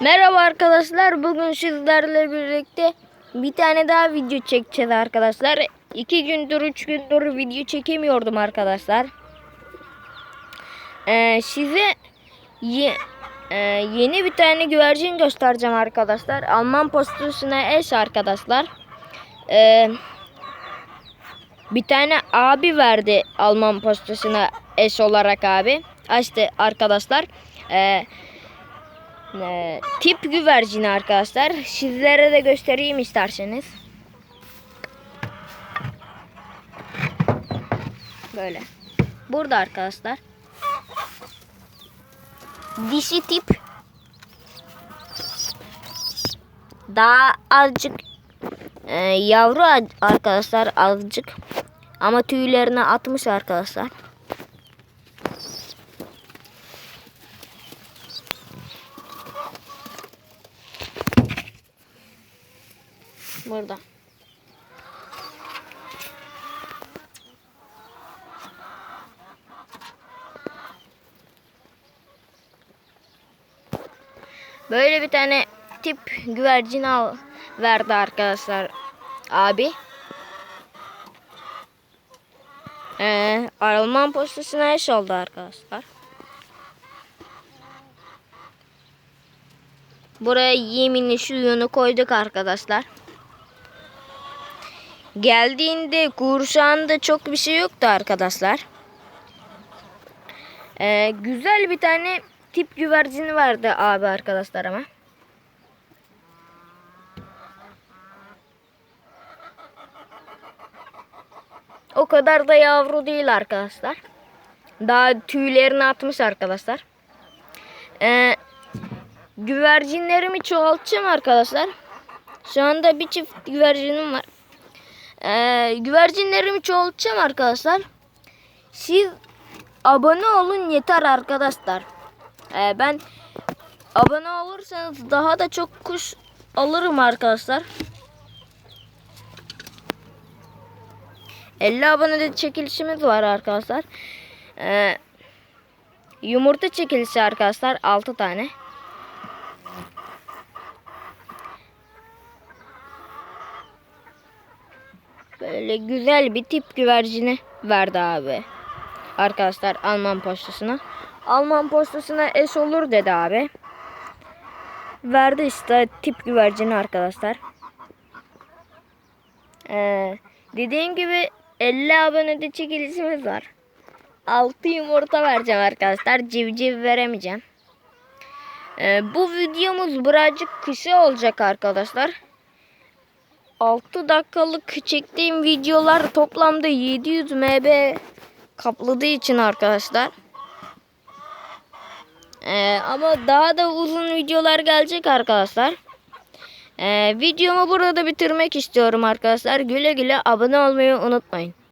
Merhaba arkadaşlar. Bugün sizlerle birlikte bir tane daha video çekeceğiz arkadaşlar. İki gündür, üç gündür video çekemiyordum arkadaşlar. Ee, size ye- e, yeni bir tane güvercin göstereceğim arkadaşlar. Alman postasına eş arkadaşlar. Ee, bir tane abi verdi Alman postasına eş olarak abi. Açtı arkadaşlar. Ee, ee, tip güvercini arkadaşlar. Sizlere de göstereyim isterseniz. Böyle. Burada arkadaşlar. Dişi tip. Daha azıcık e, yavru arkadaşlar azıcık. Ama tüylerini atmış arkadaşlar. Burada. Böyle bir tane tip güvercin al verdi arkadaşlar abi. Ee, Alman postasına eş oldu arkadaşlar. Buraya yemini suyunu koyduk arkadaşlar. Geldiğinde kursağında çok bir şey yoktu arkadaşlar. Ee, güzel bir tane tip güvercini vardı abi arkadaşlar ama. O kadar da yavru değil arkadaşlar. Daha tüylerini atmış arkadaşlar. Ee, güvercinlerimi çoğaltacağım arkadaşlar. Şu anda bir çift güvercinim var. Ee, güvercinlerimi çoğaltacağım arkadaşlar. Siz abone olun yeter arkadaşlar. Ee, ben abone olursanız daha da çok kuş alırım arkadaşlar. 50 abonede çekilişimiz var arkadaşlar. Ee, yumurta çekilişi arkadaşlar 6 tane. Böyle güzel bir tip güvercini verdi abi. Arkadaşlar Alman postasına. Alman postasına eş olur dedi abi. Verdi işte tip güvercini arkadaşlar. Ee, dediğim gibi 50 abonede çekilişimiz var. 6 yumurta vereceğim arkadaşlar. Civciv veremeyeceğim. Ee, bu videomuz birazcık kısa olacak arkadaşlar. 6 dakikalık çektiğim videolar toplamda 700 MB kapladığı için arkadaşlar. Ee, ama daha da uzun videolar gelecek arkadaşlar. Ee, videomu burada bitirmek istiyorum arkadaşlar. Güle güle abone olmayı unutmayın.